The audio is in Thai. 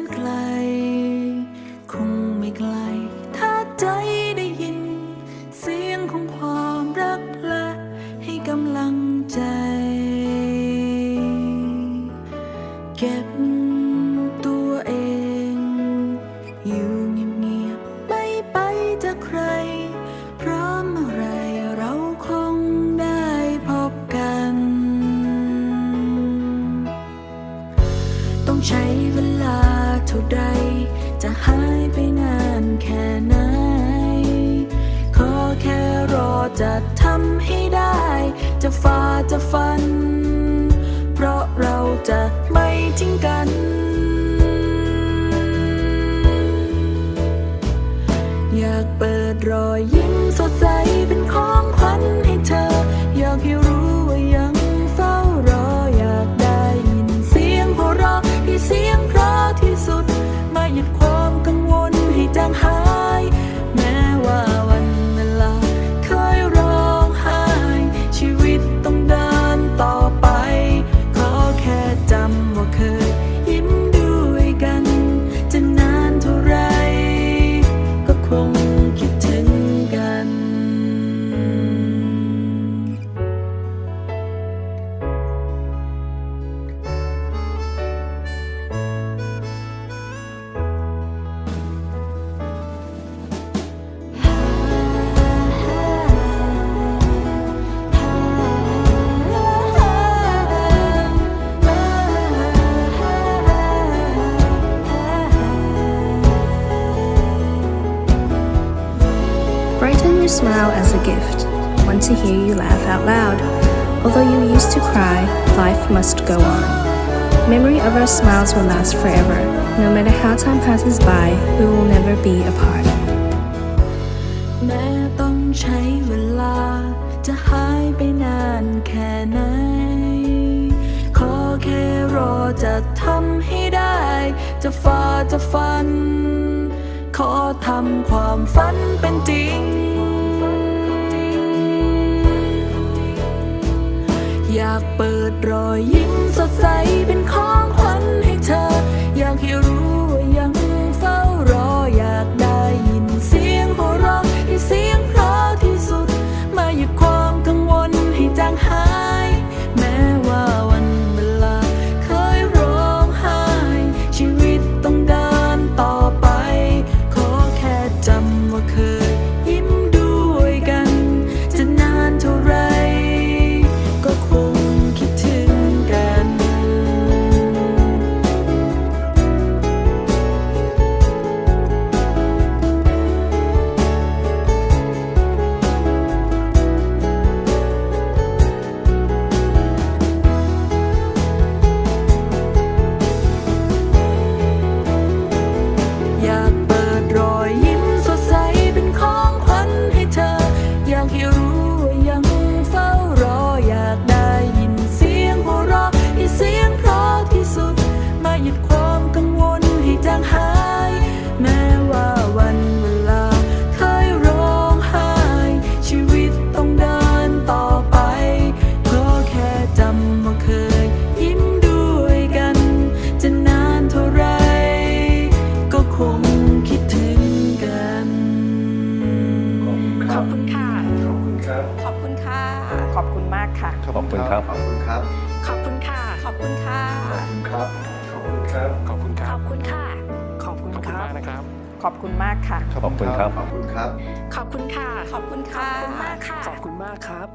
นไกล คงไม่ไกล ถ้าใจได้ยิน เสียงของความรักและให้กำลังใจ เก็บตัวเอง อยู่เงียบๆไม่ไปจากใครเพราะเมื่อไรเราคงได้พบกัน ต้องใช้เวลา เท่าใด จะหายไปนานแค่ไหน ขอแค่รอจะทำให้ได้ จะฝ่าจะฟัน เพราะเราจะไม่ทิ้งกัน อยากเปิดรอย Brighten your smile as a gift. Want to hear you laugh out loud. Although you used to cry, life must go on. Memory of our smiles will last forever. No matter how time passes by, we will never be apart. แม้ต้องใช้เวลา จะหายไปนานแค่ไหน ขอแค่รอจะทำให้ได้ จะฝ่าจะฟัน ขอทำความฝันเป็นจริง อยากเปิดรอยยิ้ม ครับขอบคุณค่ะ ขอบคุณมากค่ะ ขอบคุณครับ ขอบคุณครับ ขอบคุณค่ะ ขอบคุณค่ะ ขอบคุณครับ ขอบคุณครับ ขอบคุณคขรัอบบคุณค่ะ ขอบคุณมากนะครับ ขอบคุณมากค่ะ ขอบคุณครับ ขอบคุณครับ ขอบคุณค่ะ ขอบคุณค่ะ ขอบคุณมากค่ะ ขอบคุณมากครับ